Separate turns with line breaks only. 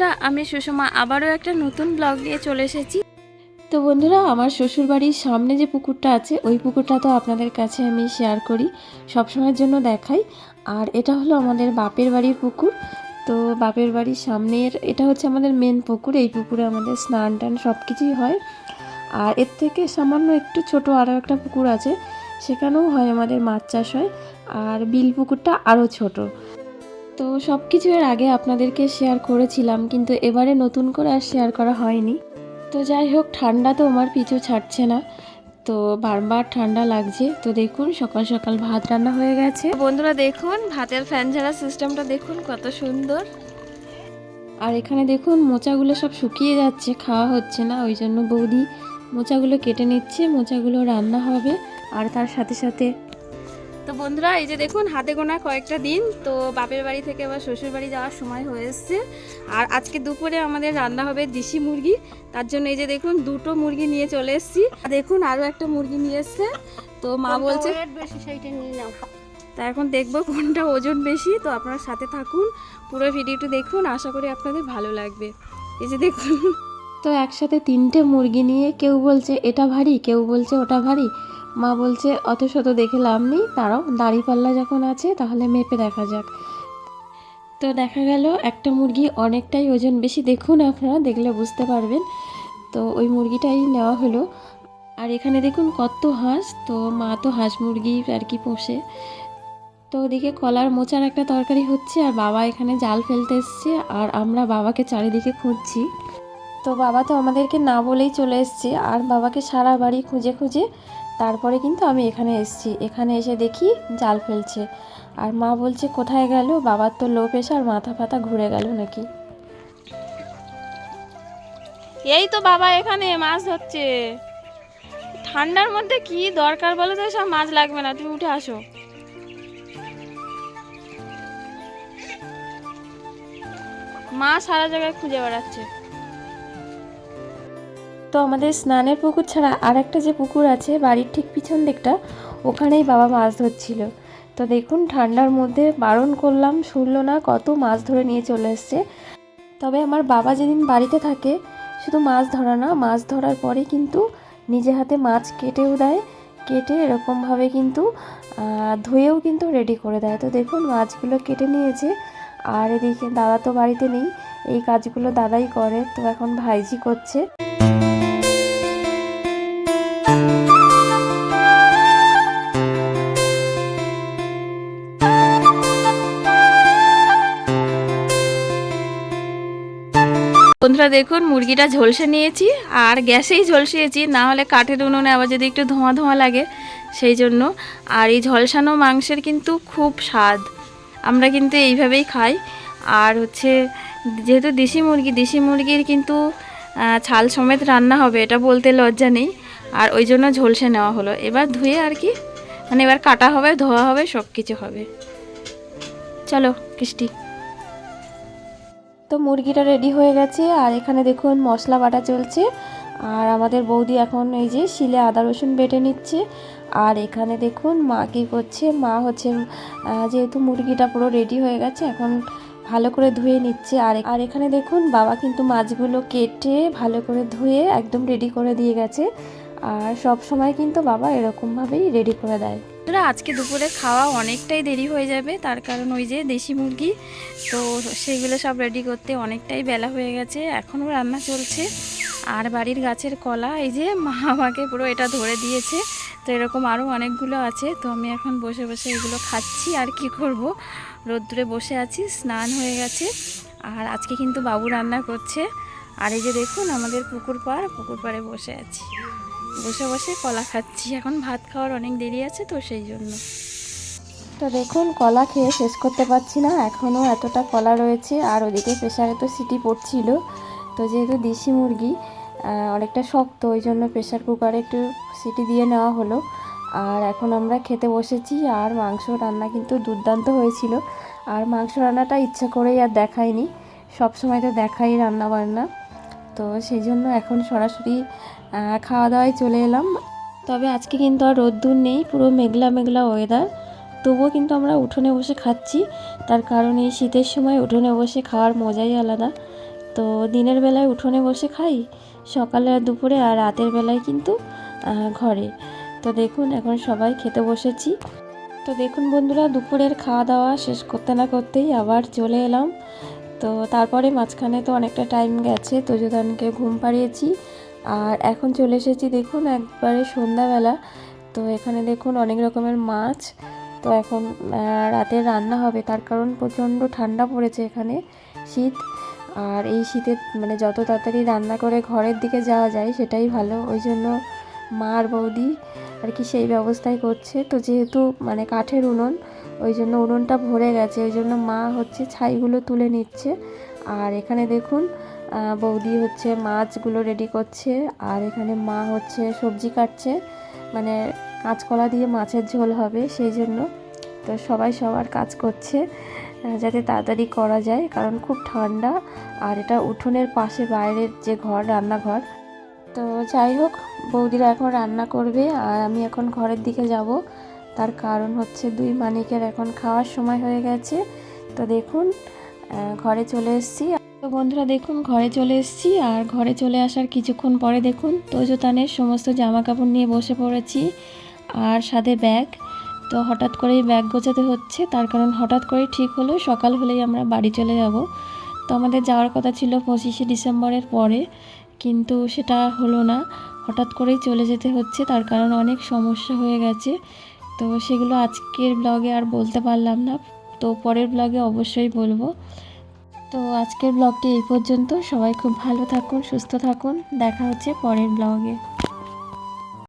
বন্ধুরা, আমি সুষমা আবারও একটা নতুন ব্লগ নিয়ে চলে এসেছি। তো বন্ধুরা, আমার শ্বশুর বাড়ির সামনে যে পুকুরটা আছে, ওই পুকুরটা তো আপনাদের কাছে আমি শেয়ার করি, সবসময়ের জন্য দেখাই। আর এটা হলো আমাদের বাপের বাড়ির পুকুর। তো বাপের বাড়ির সামনের, এটা হচ্ছে আমাদের মেন পুকুর, এই পুকুরে আমাদের স্নান টান সব কিছুই হয়। আর এর থেকে সামান্য একটু ছোট আরও একটা পুকুর আছে, সেখানেও হয় আমাদের মাছ চাষ হয়। আর বিল পুকুরটা আরও ছোট। তো সব কিছু এর আগে আপনাদেরকে শেয়ার করেছিলাম, কিন্তু এবারে নতুন করে আর শেয়ার করা হয়নি। তো যাই হোক, ঠান্ডা তো আমার পিছু ছাড়ছে না। তো বারবার ঠান্ডা লাগছে। তো দেখুন, সকাল সকাল ভাত রান্না হয়ে গেছে। বন্ধুরা দেখুন, ভাতের ফ্যান ঝাড়া সিস্টেমটা দেখুন কত সুন্দর। আর এখানে দেখুন, মোচাগুলো সব শুকিয়ে যাচ্ছে, খাওয়া হচ্ছে না। ওই জন্য বৌদি মোচাগুলো কেটে নিচ্ছে, মোচাগুলো রান্না হবে। আর তার সাথে সাথে তো বন্ধুরা এই যে দেখুন হাতে গোনা কয়েকটা দিন তো বাপের বাড়ি থেকে আবার শ্বশুর বাড়ি যাওয়ার সময় হয়ে এসছে। আর আজকে দুপুরে আমাদের রান্না হবে দেশি মুরগি। তার জন্য এই যে দেখুন দুটো মুরগি নিয়ে চলে এসেছি। দেখুন আরও একটা মুরগি নিয়ে এসছে। তো মা বলছে
বেশি সেইটা নিয়ে নাও।
তা এখন দেখব কোনটা ওজন বেশি। তো আপনার সাথে থাকুন পুরো ভিডিওটি দেখুন। আশা করি আপনাদের ভালো লাগবে। এই যে দেখুন। তো একসাথে তিনটে মুরগি নিয়ে কেউ বলছে এটা ভারী? কেউ বলছে ওটা ভারী? মা বলছে অত শত দেখে লাভ নেই। তারাও দাড়িপাল্লা যখন আছে, তাহলে মেপে দেখা যাক। তো দেখা গেল, একটা মুরগি অনেকটাই ওজন বেশি। দেখুন আপনারা, দেখলে বুঝতে পারবেন। তো ওই মুরগিটাই নেওয়া হলো। আর এখানে দেখুন কত হাঁস। তো মা তো হাঁস মুরগি আর কি পোষে। তো ওদিকে কলার মোচার একটা তরকারি হচ্ছে, আর বাবা এখানে জাল ফেলতে এসছে, আর আমরা বাবাকে চারিদিকে খুঁজছি। তো বাবা তো আমাদেরকে না বলেই চলে এসছে, আর বাবাকে সারা বাড়ি খুঁজে খুঁজে তারপরে কিন্তু আমি এখানে এসেছি। এখানে এসে দেখি জাল ফেলছে। আর মা বলছে, কোথায় গেল? বাবার তো লো আর মাথা ফাতা ঘুরে গেল নাকি? এই তো বাবা এখানে, মাছ ধরছে। ঠান্ডার মধ্যে কি দরকার বলো তো? সব মাছ লাগবে না, তুমি উঠে আসো। মা সারা জায়গায় খুঁজে বেড়াচ্ছে। তো আমাদের স্নানের পুকুর ছাড়া আর একটা যে পুকুর আছে, বাড়ির ঠিক পিছন দিকটা, ওখানেই বাবা মাছ ধরছিল। তো দেখুন, ঠান্ডার মধ্যে বারণ করলাম, শুনলো না কত মাছ ধরে নিয়ে চলে এসছে। তবে আমার বাবা যেদিন বাড়িতে থাকে, শুধু মাছ ধরা না, মাছ ধরার পরে কিন্তু নিজে হাতে মাছ কেটেও দেয়, কেটে এরকমভাবে কিন্তু ধুয়েও কিন্তু রেডি করে দেয়। তো দেখুন, মাছগুলো কেটে নিয়েছে, আর এদিকে দাদা তো বাড়িতে নেই, এই কাজগুলো দাদাই করে, তো এখন ভাইজি করছে। বন্ধুরা, দেখুন, মুরগিটা ঝলসে নিয়েছি আর গ্যাসেই ঝলসিয়েছি। না হলে কাঠের উনুনে আবার যদি একটু ধোঁয়া ধোঁয়া লাগে, সেই জন্য। আর এই ঝলসানো মাংসের কিন্তু খুব স্বাদ। আমরা কিন্তু এইভাবেই খাই। আর হচ্ছে, যেহেতু দেশি মুরগি, দেশি মুরগির কিন্তু ছাল সমেত রান্না হবে, এটা বলতে লজ্জা নেই। আর ওই জন্য ঝলসে নেওয়া হলো। এবার ধুয়ে আর কি মানে এবার কাটা হবে, ধোয়া হবে সব কিছু হবে। চলো, কৃষ্টি। তো মুরগিটা রেডি হয়ে গেছে। আর এখানে দেখুন মশলা বাটা চলছে। আর আমাদের বৌদি এখন এই যে শিলে আদা রসুন বেটে নিচ্ছে। আর এখানে দেখুন মা কী করছে? মা হচ্ছে যেহেতু মুরগিটা পুরো রেডি হয়ে গেছে, এখন ভালো করে ধুয়ে নিচ্ছে। আর আর এখানে দেখুন বাবা কিন্তু মাছগুলো কেটে ভালো করে ধুয়ে একদম রেডি করে দিয়ে গেছে। আর সব সময় কিন্তু বাবা এরকমভাবেই রেডি করে দেয়। বন্ধুরা, আজকে দুপুরে খাওয়া অনেকটাই দেরি হয়ে যাবে। তার কারণ ওই যে দেশি মুরগি তো সেগুলো সব রেডি করতে অনেকটাই বেলা হয়ে গেছে। এখনও রান্না চলছে। আর বাড়ির গাছের কলা এই যে মা আমাকে পুরো এটা ধরে দিয়েছে। তো এরকম আরও অনেকগুলো আছে। তো আমি এখন বসে বসে এগুলো খাচ্ছি। আর কি করব? রোদ্দুরে বসে আছি স্নান হয়ে গেছে। আর আজকে কিন্তু বাবু রান্না করছে। আর এই যে দেখুন আমাদের পুকুর পাড় পুকুর পাড়ে বসে আছি। বসে বসে কলা খাচ্ছি। এখন ভাত খাওয়ার অনেক দেরি আছে তো সেই জন্য। তো দেখুন, কলা খেয়ে শেষ করতে পারছি না। এখনও এতটা কলা রয়েছে, আর ওদিকে প্রেশারে তো সিটি পড়ছিল। তো যেহেতু দেশি মুরগি অনেকটা শক্ত, ওই জন্য প্রেশার কুকারে একটু সিটি দিয়ে নেওয়া হলো। আর এখন আমরা খেতে বসেছি, আর মাংস রান্না কিন্তু দুর্দান্ত হয়েছিল। আর মাংস রান্নাটা ইচ্ছা করেই আর দেখায়নি সব সময় তো দেখাই রান্না বান্না তো সেই জন্য এখন সরাসরি খাওয়া দাওয়ায় চলে এলাম। তবে আজকে কিন্তু আর রোদ্দুর নেই, পুরো মেঘলা মেঘলা ওয়েদার তবুও কিন্তু আমরা উঠোনে বসে খাচ্ছি। তার কারণ এই শীতের সময় উঠোনে বসে খাওয়ার মজাই আলাদা। তো দিনের বেলায় উঠোনে বসে খাই, সকালে আর দুপুরে আর রাতের বেলায় কিন্তু ঘরে। তো দেখুন, এখন সবাই খেতে বসেছি। তো দেখুন বন্ধুরা, দুপুরের খাওয়া দাওয়া শেষ করতে না করতেই আবার চলে এলাম। তো তারপরে মাঝখানে তো অনেকটা টাইম গেছে তো যোধানকে ঘুম পাড়িয়েছি। আর এখন চলে এসেছি দেখুন একবারে সন্ধ্যাবেলা। তো এখানে দেখুন অনেক রকমের মাছ। তো এখন রাতে রান্না হবে, তার কারণ প্রচণ্ড ঠান্ডা পড়েছে এখানে শীত। আর এই শীতে মানে যত তাড়াতাড়ি রান্না করে ঘরের দিকে যাওয়া যায়, সেটাই ভালো। ওই জন্য মা আর বৌদি আর কি সেই ব্যবস্থাই করছে। তো যেহেতু মানে কাঠের উনুন, ওই জন্য উনুনটা ভরে গেছে, ওই জন্য মা হচ্ছে ছাইগুলো তুলে নিচ্ছে। আর এখানে দেখুন বৌদি হচ্ছে মাছগুলো রেডি করছে। আর এখানে মা হচ্ছে সবজি কাটছে। মানে কাঁচকলা দিয়ে মাছের ঝোল হবে সেই জন্য। তো সবাই সবার কাজ করছে যাতে তাড়াতাড়ি করা যায়। কারণ খুব ঠান্ডা, আর এটা উঠোনের পাশে বাইরের যে ঘর, রান্নাঘর তো যাই হোক, বৌদিরা এখন রান্না করবে আর আমি এখন ঘরের দিকে যাব। তার কারণ হচ্ছে দুই মানিকের এখন খাওয়ার সময় হয়ে গেছে। তো দেখুন ঘরে চলে এসেছি। তো বন্ধুরা, দেখুন, ঘরে চলে এসেছি আর ঘরে চলে আসার কিছুক্ষণ পরে দেখুন তোজোতানের সমস্ত জামা কাপড় নিয়ে বসে পড়েছি আর সাথে ব্যাগ। তো হঠাৎ করেই ব্যাগ গোছাতে হচ্ছে, তার কারণ হঠাৎ করেই ঠিক হলো, সকাল হলেই আমরা বাড়ি চলে যাব। তো আমাদের যাওয়ার কথা ছিল পঁচিশে ডিসেম্বরের পরে। কিন্তু সেটা হলো না। হঠাৎ করেই চলে যেতে হচ্ছে, তার কারণ অনেক সমস্যা হয়ে গেছে। তো সেগুলো আজকের ব্লগে আর বলতে পারলাম না, তো পরের ব্লগে অবশ্যই বলব। তো আজকের ব্লগটি এই পর্যন্ত, সবাই খুব ভালো থাকুন, সুস্থ থাকুন, দেখা হচ্ছে পরের ব্লগে